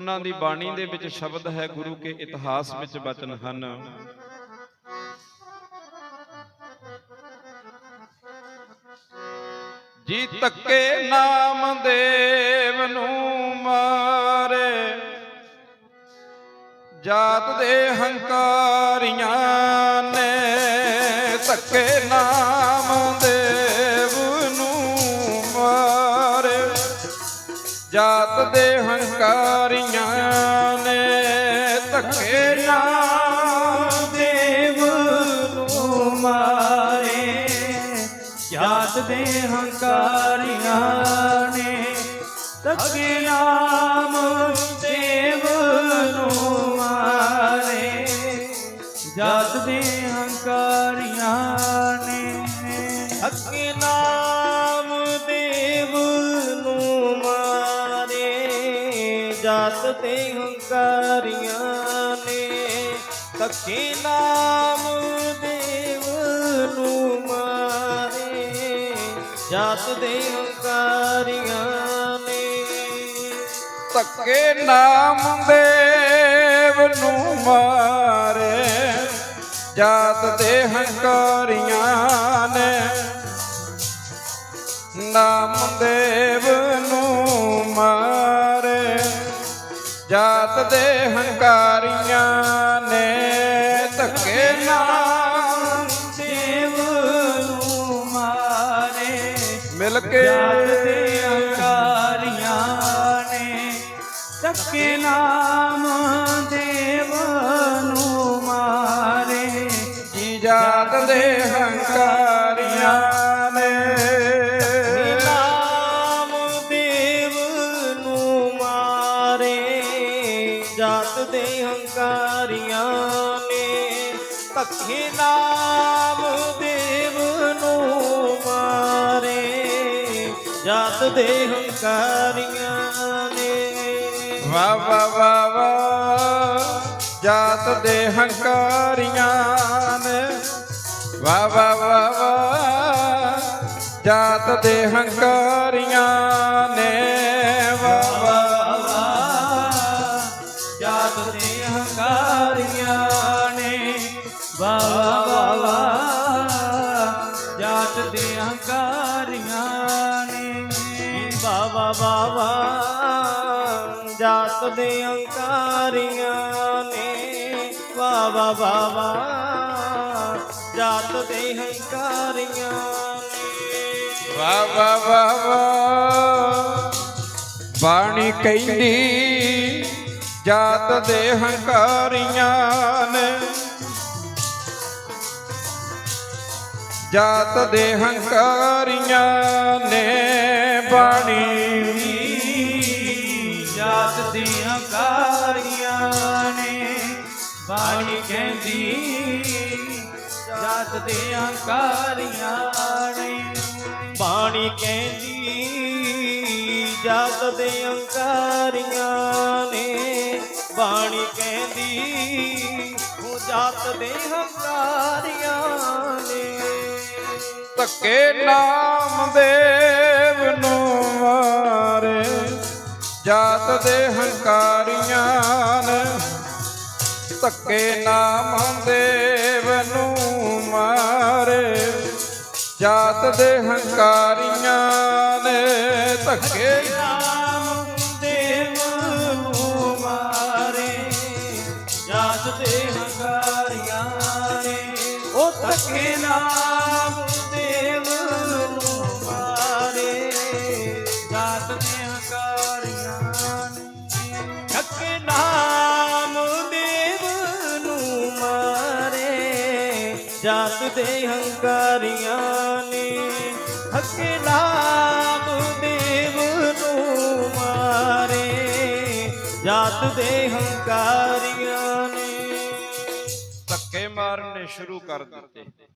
ਉਹਨਾਂ ਦੀ ਬਾਣੀ ਦੇ ਵਿੱਚ ਸ਼ਬਦ ਹੈ, ਗੁਰੂ ਕੇ ਇਤਿਹਾਸ ਵਿੱਚ ਬਚਨ ਹਨ। ਜੀ ਤੱਕੇ ਨਾਮ ਦੇਵ ਨੂੰ ਮਾਰੇ, ਜਾਤ ਦੇ ਹੰਕਾਰੀਆਂ ਨੇ ਤੱਕੇ ਨਾਮ ਜਾਤ ਦੇ ਹੰਕਾਰੀਆਂ ਨੇ ਧੱਕੇ ਨਾਮ ਦੇਵ ਨੂੰ ਮਾਰੇ। ਜਾਤ ਦੇ ਹੰਕਾਰੀਆਂ ਨੇ ਤਕੇ ਨਾਮ ਤੇ ਨੇ ਤੱਕੇ ਨਾਮ ਦੇਵ ਨੂੰ ਮਾਰੇ। ਜਾਤ ਦੇ ਹੰਕਾਰੀਆਂ ਨੇ ਤੱਕੇ ਨਾਮ ਦੇਵ ਨੂੰ ਮਾਰੇ। ਜਾਤ ਦੇ ਹੰਕਾਰੀਆਂ ਨੇ, ਨਾਮ ਦੇਵ ਦੇ ਹੰਕਾਰੀਆਂ ਨੇ ਧੱਕੇ ਨਾਮ ਦੇਵ ਨੂੰ ਮਾਰੇ। ਮਿਲ ਕੇ ਜਾਤ ਦੇ ਹੰਕਾਰੀਆਂ ਨੇ ਤੱਕੇ ਨਾਮ ਦੇਵ ਨੂੰ ਮਾਰੇ। ਜੀ ਜਾਤ ਦੇ ਹੰਕਾਰੀਆਂ ਜਾਤ ਦੇ ਹੰਕਾਰੀਆਂ ਨੇ ਧੱਕੇ ਨਾਮ ਦੇਵ ਨੂੰ ਮਾਰੇ। ਜਾਤ ਦੇ ਹੰਕਾਰੀਆਂ ਨੇ ਵਾ ਵਾ ਵਾ ਵਾ ਜਾਤ ਦੇ ਹੰਕਾਰੀਆਂ ਨੇ। ਵਾ ਵਾ ਵਾ ਵਾ ਜਾਤ ਦੇ ਹੰਕਾਰੀਆਂ ਨੇ ਵਾ ਜਾਤ ਦੇ ਹੰਕਾਰੀਆਂ ਨੇ। ਬਾਵਾ ਬਾਵਾ, ਜਾਤ ਦੇ ਹੰਕਾਰੀਆਂ ਨੇ। ਬਾਵਾ ਬਾਵਾ, ਜਾਤ ਦੇ ਹੰਕਾਰੀਆਂ ਨੇ। ਵਾ ਵਾ ਬਾਣੀ ਕਹਿੰਦੀ, ਜਾਤ ਦੇ ਹੰਕਾਰੀਆਂ ਨੇ। ਜਾਤ ਦੇ ਹੰਕਾਰੀਆਂ ਨੇ ਬਾਣੀ। ਜਾਤ ਦੇ ਹੰਕਾਰੀਆਂ ਨੇ ਬਾਣੀ ਕਹਿੰਦੀ। ਜਾਤ ਦੇ ਹੰਕਾਰੀਆਂ ਨੇ ਬਾਣੀ ਕਹਿੰਦੀ। ਜਾਤ ਦੇ ਹੰਕਾਰੀਆਂ ਨੇ ਬਾਣੀ ਕਹਿੰਦੀ। ਉਹ ਜਾਤ ਦੇ ਹੰਕਾਰੀਆਂ ਧੱਕੇ ਨਾਮਦੇਵ ਨੂੰ ਮਾਰੇ। ਜਾਤ ਦੇ ਹੰਕਾਰੀਆਂ ਨੇ ਧੱਕੇ ਨਾਮ ਨੂੰ ਮਾਰੇ। ਜਾਤ ਦੇ ਹੰਕਾਰੀਆਂ ਨੇ ਧੱਕੇ ਨਾਮ ਦੇਵ ਨੂੰ ਮਾਰੇ। ਜਾਤ ਦੇ ਹੰਕਾਰੀਆਂ ਨੇ ਉਹ ਤੱਕੇ ਨਾਮ ਜਾਤ ਦੇ ਹੰਕਾਰੀਆਂ ਨੇ ਠੱਕੇ ਨਾਮ ਦੇਵ ਨੂੰ ਮਾਰੇ। ਜਾਤ ਦੇ ਹੰਕਾਰੀਆਂ ਨੇ। ਧੱਕੇ ਮਾਰਨੇ ਸ਼ੁਰੂ ਕਰ ਦਿੱਤੇ।